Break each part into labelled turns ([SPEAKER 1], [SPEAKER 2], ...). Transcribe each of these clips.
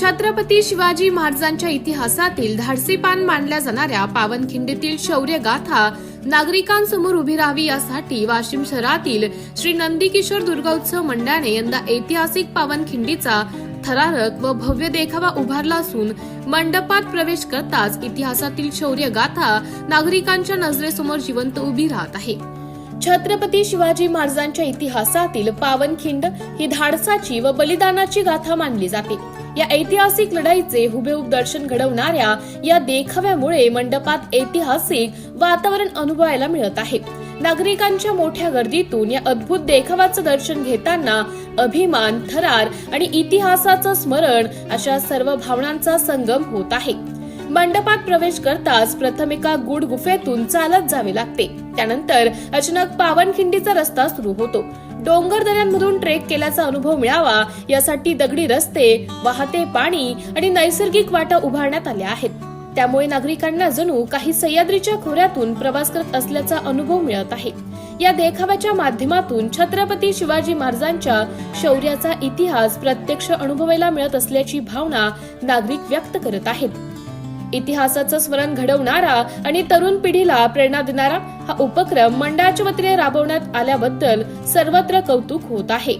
[SPEAKER 1] छत्रपती शिवाजी महाराजांच्या इतिहासातील धाडसीपान मानल्या जाणाऱ्या पावनखिंडीतील शौर्य गाथा नागरिकांसमोर उभी राहावी यासाठी वाशिम शहरातील श्री नंदीकिशोर दुर्गोत्सव मंडळाने यंदा ऐतिहासिक पावनखिंडीचा थरारक व भव्य देखावा उभारला असून मंडपात प्रवेश करताच इतिहासातील शौर्य गाथा नागरिकांच्या नजरेसमोर जिवंत उभी राहत आहे. छत्रपती शिवाजी महाराजांच्या इतिहासातील पावनखिंड ही धाडसाची व बलिदानाची गाथा मानली जाते. या ऐतिहासिक लढाईचे हुबेहूब दर्शन घडवणाऱ्या या देखाव्यामुळे मंडपात ऐतिहासिक वातावरण अनुभवायला मिळत आहे. नागरिकांच्या मोठ्या गर्दीतून या अद्भुत देखावाचं दर्शन घेताना अभिमान थरार आणि इतिहासाचं स्मरण अशा सर्व भावनांचा संगम होत आहे. मंडपात प्रवेश करताच प्रथम एका गुड गुफेतून चालत जावे लागते. त्यानंतर अचानक पावनखिंडीचा रस्ता सुरू होतो. डोंगर दऱ्यांमधून ट्रेक केल्याचा अनुभव मिळावा यासाठी दगडी रस्ते वाहते पाणी आणि नैसर्गिक वाटा उभारण्यात आल्या आहेत. त्यामुळे नागरिकांना जणू काही सह्याद्रीच्या खोऱ्यातून प्रवास करत असल्याचा अनुभव मिळत आहे. या देखाव्याच्या माध्यमातून छत्रपती शिवाजी महाराजांच्या शौर्याचा इतिहास प्रत्यक्ष अनुभवायला मिळत असल्याची भावना नागरिक व्यक्त करत आहेत. इतिहासाचं स्मरण घडवणारा आणि तरुण पिढीला प्रेरणा देणारा हा उपक्रम मंडळाच्या वतीने राबवण्यात आल्याबद्दल सर्वत्र कौतुक होत आहे.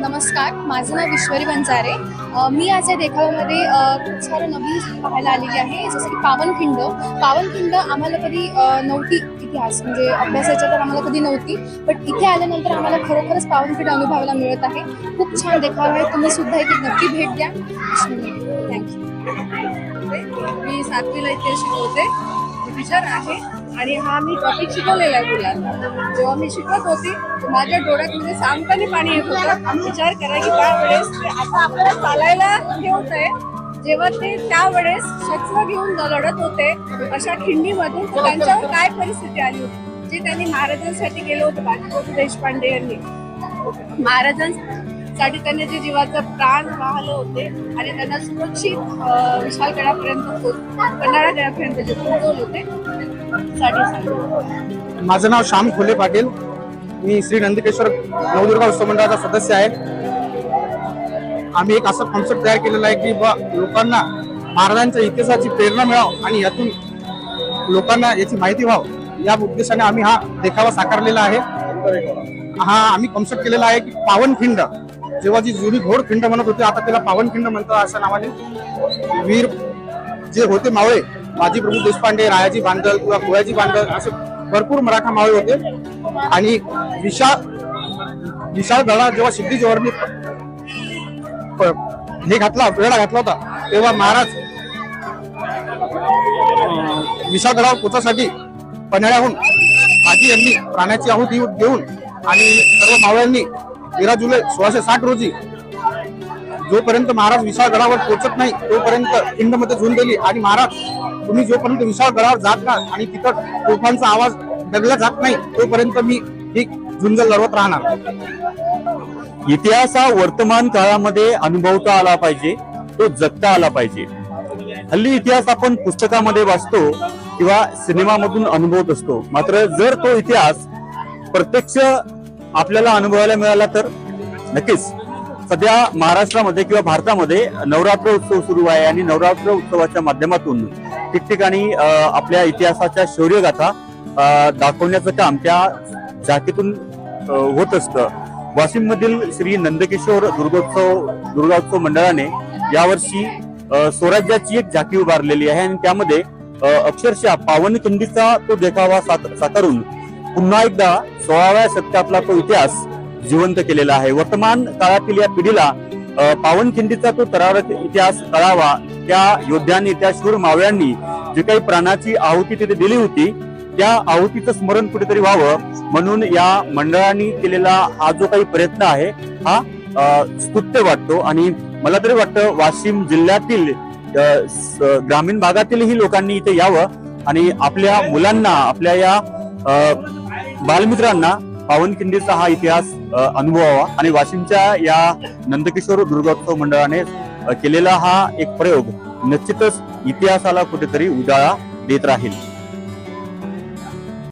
[SPEAKER 2] नमस्कार माझं नाव ईश्वरी बंजारे मी आज या देखाव्यामध्ये खूप सारं नवीन पाहायला आलेली आहे. जसं की पावनखिंड. पावनखिंड आम्हाला कधी नव्हती इतिहास म्हणजे अभ्यासाच्या तर आम्हाला कधी नव्हती बट इथे आल्यानंतर आम्हाला खरोखरच पावनखिंड अनुभवायला मिळत आहे. खूप छान देखावा आहे. तुम्ही सुद्धा इथे नक्की भेट द्या. थँक्यू
[SPEAKER 3] मी सातवीला इथे शिकवते. टीचर आहे. आणि हा मी टॉपिक शिकवलेला आहे मुलांना जेव्हा मी शिकवत होती माझ्या डोळ्यात म्हणजे सांगताना पाणी येत होतं. विचार करा की त्यावेळेस वेळेस आता आपल्याला चालायला हे होतंय जेव्हा ते त्यावेळेस शस्त्र घेऊन लढत होते अशा खिंडीमधून तर त्यांच्यावर काय परिस्थिती आली होती? जे त्यांनी महाराजांसाठी केलं होतं बाजीप्रभू देशपांडे यांनी. महाराजांसाठी त्यांनी जे जीवाचं प्राण वाहले होते आणि त्यांना सुरक्षित अं, विशालगडापर्यंत पोच- पन्हाळागडापर्यंत जे पोहोचवले होते साठी.
[SPEAKER 4] माझं नाव श्याम खोले पाटील. मी श्री नंदकेश्वर नवदुर्गा उत्सव मंडळाचा सदस्य आहे. आम्ही एक असं कॉन्सेप्ट तयार केलेला आहे की बा लोकांना महाराजांच्या इतिहासाची प्रेरणा मिळावं आणि यातून लोकांना याची माहिती व्हावं. या उद्देशाने आम्ही हा देखावा साकारलेला आहे. हा आम्ही कॉन्सेप्ट केलेला आहे की पावनखिंड जेव्हा जी जुनी घोडखिंड म्हणत होते आता त्याला पावनखिंड म्हणतात अशा नावाने. वीर जे होते मावळे माजी प्रभू देशपांडे रायाजी बांधल किंवा गोयाजी बांधल असे भरपूर मराठा मावळे होते. आणि विशाळ विशाळ गळा जेव्हा सिद्धी जोहरने हे घातला वेळा घातला होता. तेव्हा महाराज अं, विशाळ पोचासाठी पन्हाळ्याहून आजी यांनी प्राण्याची आहुती देऊन आणि सर्व मावळ्यांनी तेरा जुलै सोळाशे साठ रोजी जोपर्यंत महाराज विशाळगडावर पोहोचत नाही तोपर्यंत खिंड झोन गेली. आणि महाराज तुम्ही जोपर्यंत विशाळगडावर जात ना आणि तिथं तोफांचा आवाज दगला जात नाही तोपर्यंत मी ही झुंज लढवत राहणार.
[SPEAKER 5] इतिहास हा वर्तमान काळामध्ये अनुभवता आला पाहिजे तो जगता आला पाहिजे. हल्ली इतिहास आपण पुस्तकामध्ये वाचतो किंवा सिनेमामधून अनुभवत असतो. मात्र जर तो इतिहास प्रत्यक्ष आपल्याला अनुभवायला मिळाला तर नक्कीच सध्या महाराष्ट्रामध्ये किंवा भारतामध्ये नवरात्र उत्सव सुरू आहे आणि नवरात्र उत्सवाच्या माध्यमातून ठिकठिकाणी अं, आपल्या इतिहासाच्या शौर्यगाथा अं, दाखवण्याचं काम त्या झाकीतून होत असतं. वाशिम मधील श्री नंदकिशोर दुर्गोत्सव दुर्गोत्सव मंडळाने यावर्षी स्वराज्याची एक झाकी उभारलेली आहे आणि त्यामध्ये अक्षरशः पावनखिंडीचा तो देखावा साकारून पुन्हा एकदा सोळाव्या शतकातला तो इतिहास जिवंत केलेला आहे. वर्तमान काळातील या पिढीला पावनखिंडीचा तो तरारक इतिहास कळावा त्या योद्ध्यांनी त्या शूर मावळ्यांनी जी काही प्राणाची आहुती तिथे दिली होती त्या आहुतीचं स्मरण कुठेतरी व्हावं म्हणून या मंडळांनी केलेला हा जो काही प्रयत्न आहे हा स्तुत्य वाटतो. आणि मला तरी वाटतं वाशिम जिल्ह्यातील ग्रामीण भागातीलही लोकांनी इथे यावं आणि आपल्या मुलांना आपल्या या बालमित्रांना पावनखिंडीचा हा इतिहास अनुभवावा. आणि वाशिमच्या या नंदकिशोर दुर्गोत्सव मंडळाने केलेला हा एक प्रयोग निश्चितच इतिहासाला कुठेतरी उजाळा देत राहील.